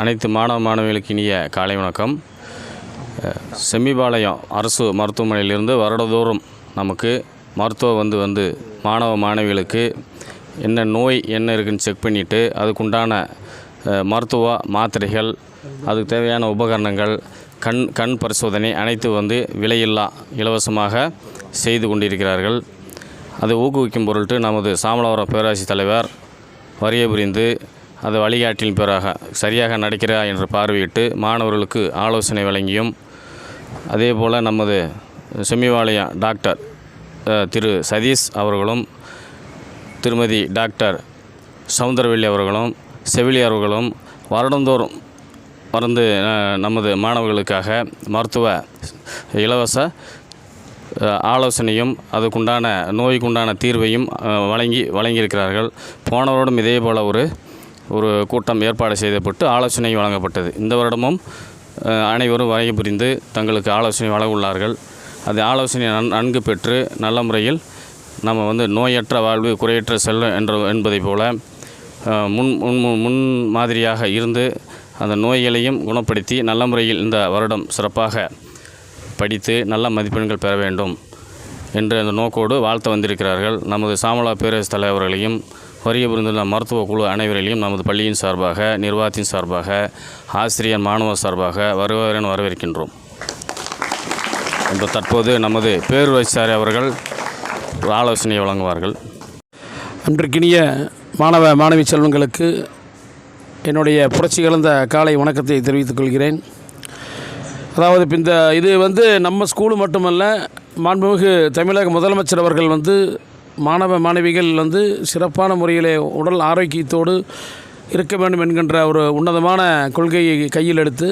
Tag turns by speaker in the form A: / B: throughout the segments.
A: அனைத்து மாணவ மாணவிகளுக்கு இனிய காலை வணக்கம். செம்மிபாளையம் அரசு மருத்துவமனையிலிருந்து வருடதோறும் நமக்கு மருத்துவம் வந்து வந்து மாணவ மாணவிகளுக்கு என்ன நோய் என்ன இருக்குன்னு செக் பண்ணிவிட்டு அதுக்குண்டான மருத்துவ மாத்திரைகள் அதுக்கு தேவையான உபகரணங்கள் கண் கண் பரிசோதனை அனைத்து வந்து விலையில்லா இலவசமாக செய்து கொண்டிருக்கிறார்கள். அதை ஊக்குவிக்கும் பொருட்டு நமது சாமலவரம் பேராட்சி தலைவர் வரிய புரிந்து அது வழிகாட்டின் பிறகு சரியாக நடக்கிறா என்று பார்வையிட்டு மாணவர்களுக்கு ஆலோசனை வழங்கியும் அதே போல் நமது செம்மிவாளையம் டாக்டர் திரு சதீஷ் அவர்களும் திருமதி டாக்டர் சவுந்தரவெள்ளி அவர்களும் செவிலி அவர்களும் வருடந்தோறும் வந்து நமது மாணவர்களுக்காக மருத்துவ இலவச ஆலோசனையும் அதுக்குண்டான நோய்க்குண்டான தீர்வையும் வழங்கி வழங்கியிருக்கிறார்கள். போனவரோடும் இதே போல் ஒரு ஒரு கூட்டம் ஏற்பாடு செய்யப்பட்டு ஆலோசனை வழங்கப்பட்டது. இந்த வருடமும் அனைவரும் வரைய புரிந்து தங்களுக்கு ஆலோசனை வழங்க உள்ளார்கள் அது ஆலோசனை நன் நன்கு பெற்று நல்ல முறையில் நம்ம வந்து நோயற்ற வாழ்வு குறையற்ற செல்வம் என்ற என்பதை போல முன் முன் முன் முன் மாதிரியாக இருந்து அந்த நோய்களையும் குணப்படுத்தி நல்ல முறையில் இந்த வருடம் சிறப்பாக படித்து நல்ல மதிப்பெண்கள் பெற வேண்டும் என்று அந்த நோக்கோடு வாழ்த்து வந்திருக்கிறார்கள். நமது சாமலா பேரரசு தலைவர்களையும் வரிய புரிந்துள்ள மருத்துவ குழு அனைவரையும் நமது பள்ளியின் சார்பாக நிர்வாகத்தின் சார்பாக ஆசிரியர் மாணவர் சார்பாக வருவாரென வரவேற்கின்றோம். என்று தற்போது நமது பேரூராட்சி அவர்கள் ஆலோசனை வழங்குவார்கள்.
B: அன்றைக்கினிய மாணவ மாணவி செல்வங்களுக்கு என்னுடைய புரட்சி கலந்த காலை வணக்கத்தை தெரிவித்துக் கொள்கிறேன். அதாவது இந்த இது வந்து நம்ம ஸ்கூலு மட்டுமல்ல மாண்புமிகு தமிழக முதலமைச்சர் அவர்கள் வந்து மாணவ மாணவிகள் வந்து சிறப்பான முறையிலே உடல் ஆரோக்கியத்தோடு இருக்க வேண்டும் என்கின்ற ஒரு உன்னதமான கொள்கையை கையில் எடுத்து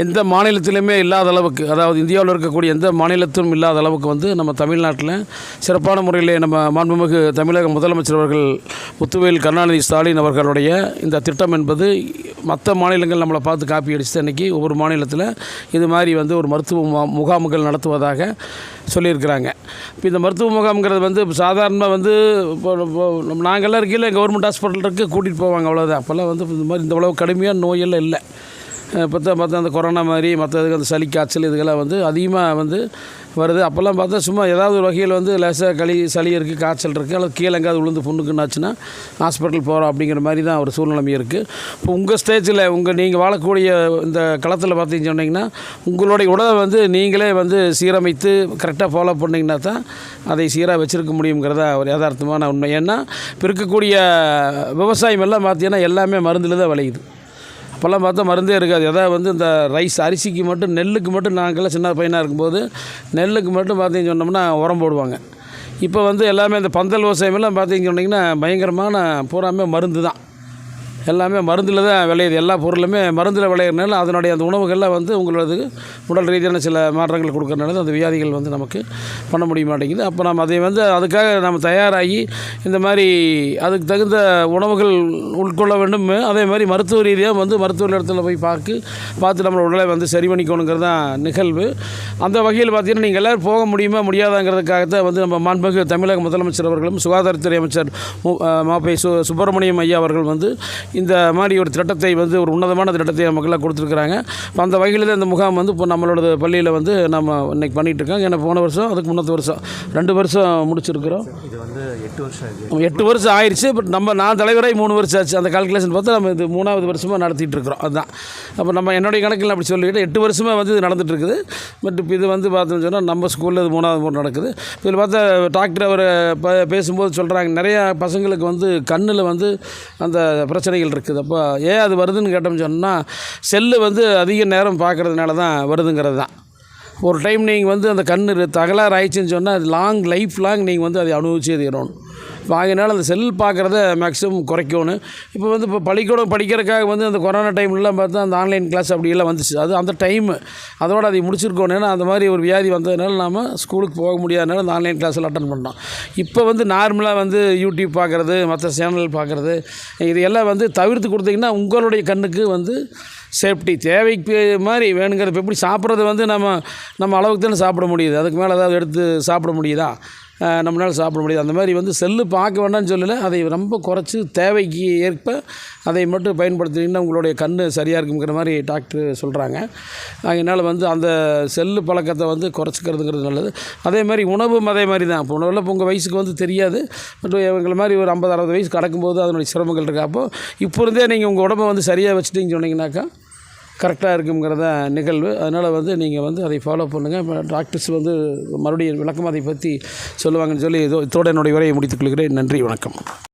B: எந்த மாநிலத்திலுமே இல்லாத அளவுக்கு அதாவது இந்தியாவில் இருக்கக்கூடிய எந்த மாநிலத்திலும் இல்லாத அளவுக்கு வந்து நம்ம தமிழ்நாட்டில் சிறப்பான முறையிலே நம்ம மாண்புமிகு தமிழக முதலமைச்சர் அவர்கள் முத்துவேல் கருணாநிதி ஸ்டாலின் அவர்களுடைய இந்த திட்டம் என்பது மற்ற மாநிலங்கள் நம்மளை பார்த்து காப்பி அடிச்சு அன்றைக்கி ஒவ்வொரு மாநிலத்தில் இது மாதிரி வந்து ஒரு மருத்துவ முகாம்கள் நடத்துவதாக சொல்லியிருக்கிறாங்க. இப்போ இந்த மருத்துவ முகாம்ங்கிறது வந்து சாதாரணமாக வந்து இப்போ நாங்கள்லாம் இருக்கையில் கவர்மெண்ட் ஹாஸ்பிட்டல் இருக்குது கூட்டிகிட்டு போவாங்க அவ்வளோதான் அப்போல்லாம் வந்து இந்த மாதிரி இந்த அளவு கடுமையான நோயெல்லாம் இல்லை. பார்த்தா பார்த்தா அந்த கொரோனா மாதிரி மற்றதுக்கு அந்த சளி காய்ச்சல் இதுக்கெல்லாம் வந்து அதிகமாக வந்து வருது. அப்போல்லாம் பார்த்தா சும்மா ஏதாவது ஒரு வகையில் வந்து லேசாக களி சளி இருக்குது காய்ச்சல் இருக்குது அல்லது கீழே எங்கேயாவது விழுந்து புண்ணுக்குன்னாச்சுன்னா ஹாஸ்பிட்டல் போகிறோம் அப்படிங்கிற மாதிரி தான் ஒரு சூழ்நிலைமை இருக்குது இப்போ உங்கள் ஸ்டேஜில் உங்கள் நீங்கள் வாழக்கூடிய இந்த களத்தில் பார்த்தீங்கன்னு சொன்னீங்கன்னா உங்களுடைய உடலை வந்து நீங்களே வந்து சீரமைத்து கரெக்டாக ஃபாலோ பண்ணிங்கன்னா தான் அதை சீராக வச்சுருக்க முடியுங்கிறதா ஒரு யதார்த்தமான உண்மை. ஏன்னா இப்போ இருக்கக்கூடிய விவசாயம் எல்லாம் பார்த்தீங்கன்னா எல்லாமே மருந்தில் தான் விளையுது. அப்போல்லாம் பார்த்தா மருந்தே இருக்காது. எதாவது வந்து இந்த ரைஸ் அரிசிக்கு மட்டும் நெல்லுக்கு மட்டும் நாங்கள்லாம் சின்ன பையனாக இருக்கும்போது நெல்லுக்கு மட்டும் பார்த்தீங்கன்னு சொன்னோம்னா உரம் போடுவாங்க. இப்போ வந்து எல்லாமே இந்த பந்தல் விவசாயமெல்லாம் பார்த்தீங்கன்னு சொன்னிங்கன்னா பயங்கரமான பூராமே மருந்து தான் எல்லாமே மருந்தில் தான் விளையுது. எல்லா பொருளுமே மருந்தில் விளையிறனால அதனுடைய அந்த உணவுகள்லாம் வந்து உங்களது உடல் ரீதியான சில மாற்றங்கள் கொடுக்கறனால அந்த வியாதிகள் வந்து நமக்கு பண்ண முடிய மாட்டேங்குது. அப்போ நம்ம அதை வந்து அதுக்காக நம்ம தயாராகி இந்த மாதிரி அதுக்கு தகுந்த உணவுகள் உட்கொள்ள வேண்டும். அதே மாதிரி மருத்துவ ரீதியாக வந்து மருத்துவ இடத்துல போய் பார்த்து பார்த்து நம்மளோட உடலை வந்து சரி பண்ணிக்கணுங்கிறது தான் நிகழ்வு. அந்த வகையில் பார்த்தீங்கன்னா நீங்கள் எல்லோரும் போக முடியுமா முடியாதாங்கிறதுக்காகத்தான் வந்து நம்ம மாண்புமிகு தமிழக முதலமைச்சர் அவர்களும் சுகாதாரத்துறை அமைச்சர் மாப்பை சு சுப்பிரமணியம் ஐயா அவர்கள் வந்து இந்த மாதிரி ஒரு திட்டத்தை வந்து ஒரு உன்னதமான திட்டத்தை நமக்கெல்லாம் கொடுத்துருக்குறாங்க. இப்போ அந்த வகையில் தான் இந்த முகாம் வந்து இப்போ நம்மளோட பள்ளியில் வந்து நம்ம இன்னைக்கு பண்ணிகிட்டு இருக்கோம். ஏன்னா போன வருஷம் அதுக்கு முன்னத்து வருஷம் ரெண்டு வருஷம் முடிச்சிருக்கிறோம்.
C: இது வந்து எட்டு வருஷம்
B: எட்டு வருஷம் ஆயிடுச்சு பட் நம்ம நான் தலைவராகி மூணு வருஷம் ஆச்சு. அந்த கால்குலேஷன் பார்த்தா நம்ம இது மூணாவது வருஷமாக நடத்திட்டு இருக்கிறோம். அதுதான். அப்போ நம்ம என்னுடைய கணக்கில் அப்படி சொல்லிட்டு எட்டு வருஷமாக வந்து இது நடந்துட்டு இருக்குது. பட் இப்போ இது வந்து பார்த்தோம்னு சொன்னால் நம்ம ஸ்கூலில் இது மூணாவது முறை நடக்குது. இதில் பார்த்தா டாக்டர் அவர் ப பேசும்போது சொல்கிறாங்க நிறையா பசங்களுக்கு வந்து கண்ணில் வந்து அந்த பிரச்சனைகள் இருக்குது. அப்போ ஏன் அது வருதுன்னு கேட்டோம்னு சொன்னால் செல்லு வந்து அதிக நேரம் பார்க்குறதுனால தான் வருதுங்கிறது தான். ஒரு டைம் நீங்கள் வந்து அந்த கண் தகலாறு ஆயிடுச்சுன்னு சொன்னால் அது லாங் லைஃப் லாங் நீங்கள் வந்து அதை அனுபவிச்சே தீரணும். வாங்கினாலும் அந்த செல் பார்க்குறத மேக்ஸிமம் குறைக்கணும். இப்போ வந்து இப்போ பள்ளிக்கூடம் படிக்கிறதுக்காக வந்து அந்த கொரோனா டைம்லாம் பார்த்தா அந்த ஆன்லைன் கிளாஸ் அப்படியெல்லாம் வந்துச்சு. அது அந்த டைமு அதோட அதை முடிச்சிருக்கோம். ஏன்னா அந்த மாதிரி ஒரு வியாதி வந்ததுனால நாம் ஸ்கூலுக்கு போக முடியாதனால அந்த ஆன்லைன் கிளாஸில் அட்டன் பண்ணோம். இப்போ வந்து நார்மலாக வந்து யூடியூப் பார்க்குறது மற்ற சேனல் பார்க்குறது இது எல்லாம் வந்து தவிர்த்து கொடுத்தீங்கன்னா உங்களுடைய கண்ணுக்கு வந்து சேஃப்டி தேவைக்கு மாதிரி வேணுங்கிறது இப்போ எப்படி சாப்பிட்றது வந்து நம்ம நம்ம அளவுக்கு தானே சாப்பிட முடியுது. அதுக்கு மேலே ஏதாவது எடுத்து சாப்பிட முடியுதா? நம்மளால் சாப்பிட முடியாது. அந்த மாதிரி வந்து செல்லு பார்க்க வேண்டாம்னு சொல்லலை. அதை ரொம்ப குறைச்சி தேவைக்கு ஏற்ப அதை மட்டும் பயன்படுத்தினீங்கன்னா உங்களுடைய கண் சரியாக இருக்குங்கிற மாதிரி டாக்டர் சொல்கிறாங்க அதனால் வந்து அந்த செல்லு பழக்கத்தை வந்து குறைச்சிக்கிறதுங்கிறது நல்லது. அதே மாதிரி உணவும் அதே மாதிரி தான். இப்போ உணவில் இப்போ உங்கள் வயசுக்கு வந்து தெரியாது. பட் எங்களை மாதிரி ஒரு ஐம்பது அறுபது வயசு கடக்கும்போது அதனுடைய சிரமங்கள் இருக்கா. அப்போது இப்போ இருந்தே நீங்கள் உங்கள் உடம்பை வந்து சரியாக வச்சுட்டிங்கன்னு சொன்னீங்கன்னாக்கா கரெக்டாக இருக்குங்கிறத நிகழ்வு. அதனால் வந்து நீங்கள் வந்து அதை ஃபாலோ பண்ணுங்கள் இப்போ டாக்டர்ஸ் வந்து மறுபடியும் விளக்கம் அதை பற்றி சொல்லுவாங்கன்னு சொல்லி இதோ இதோட என்னுடைய உரையை முடித்துக் கொள்கிறேன். நன்றி வணக்கம்.